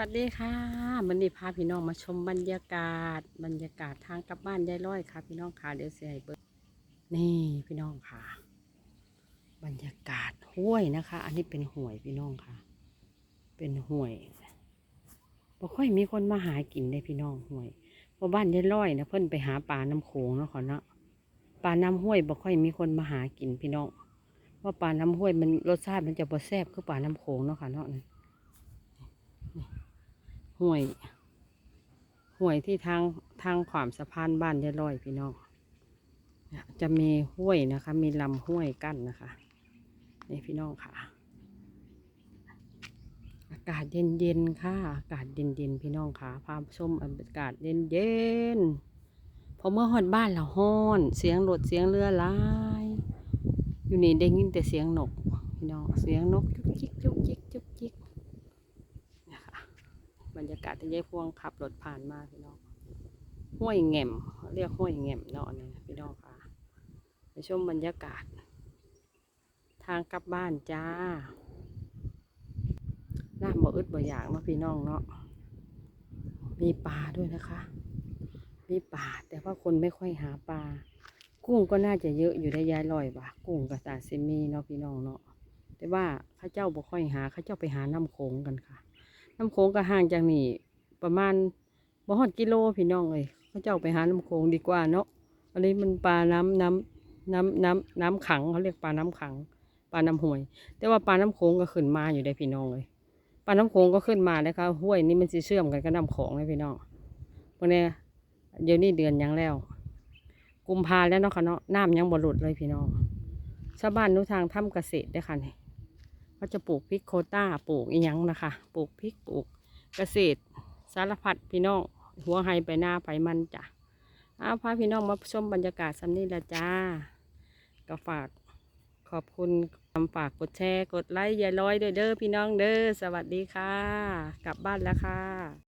วัสดีค่ะมันนี้พาพี่น้องมาชมบรรยากาศ บรรยากาศทางกลับบ้านยายร้อยค่ะ พี่น้องค่ะเดี๋ยวเสียเบิดนี่พี่น้องค่ะ บรรยากาศห้วยนะคะ อันนี้เป็นห้วยพี่น้องค่ะ เป็นห้วยบ่ค่อยมีคนมาหากินได้พี่น้องห้วยเพราะบ้านยายร้อยนะเพิ่นไปหาปลาน้ำโขงเนาะขอเนาะปลาน้ำห้วยบ่ค่อยมีคนมาหากินพี่น้องว่าปลาน้ำห้วยมันรสชาติมันจะบ่แซ่บคือปลาน้ำโขงเนาะค่ะเนาะ ห่วยห่วยที่ทางทางขวามสะพานบ้านยายลอยพี่น้องจะมีห้วยนะคะ มีลำห้วยกั้นนะคะนี่พี่น้องค่ะ อากาศเย็นเย็นๆค่ะ อากาศเย็นเย็นๆพี่น้องค่ะพาชมอากาศเย็นเย็นๆพอเมื่อฮอดบ้านเราฮ้อน เสียงรถเสียงเรือลายอยู่นี่ได้ยินแต่เสียงนกพี่น้องเสียงนกจุกจิกจุกจิกจุก รรยากาศที่ยายพวงขับรถผ่านมาพี่น้องห้วยแง่มเรียกห้วยแง่มเนาะนี่พี่น้องค่ะไปชมบรรยากาศ ทางกลับบ้านจ้าน้ำบ่อึดบ่อยากเนาะพี่น้องเนาะมีปลาด้วยนะคะ มีปลาแต่ว่าคนไม่ค่อยหาปลากุ้งก็น่าจะเยอะอยู่ได้ยายลอยว่ะกุ้งกับตาซิมีเนาะพี่น้องเนาะแต่ว่าข้าเจ้าบ่ค่อยหาข้าเจ้าไปหาน้ำโขงกันค่ะ น้ำโขงก็ห่างจากนี่ประมาณบ่ฮอดกิโลพี่น้องเลยเขาเจ้าไปหาน้ำโขงดีกว่าเนาะอันนี้มันปลาน้ำน้ำน้ำน้ำน้ำขังเขาเรียกปลาน้ำขังปลาน้ำห้วย แต่ว่าปลาน้ำโขงก็ขึ้นมาอยู่ได้พี่น้องเลยปลาน้ำโขงก็ขึ้นมานะคะห้วยนี่มันสิเชื่อมกันกับน้ำโขงเลยพี่น้องวกเนี้เดี๋ยวนี้เดือนยังแล้ว กุมภาแล้วเนาะค่ะเนาะน้ำยังบ่หลุดเลยพี่น้องชาวบ้านนุทางทำเกษตรได้ค่ะนี่ เขาจะปลูกพริกโคต้าปลูกอีหยังนะคะปลูกพริกปลูกเกษตรสารพัดพี่น้องหัวไฮไปหน้าไปมันจ้ะเอาพาพี่น้องมาชมบรรยากาศสันนี่ละจ้าก็ฝากขอบคุณคำฝากกดแชร์ กดไลค์อย่าร้อยเด้อเด้อพี่น้องเด้อสวัสดีค่ะ กลับบ้านแล้วค่ะ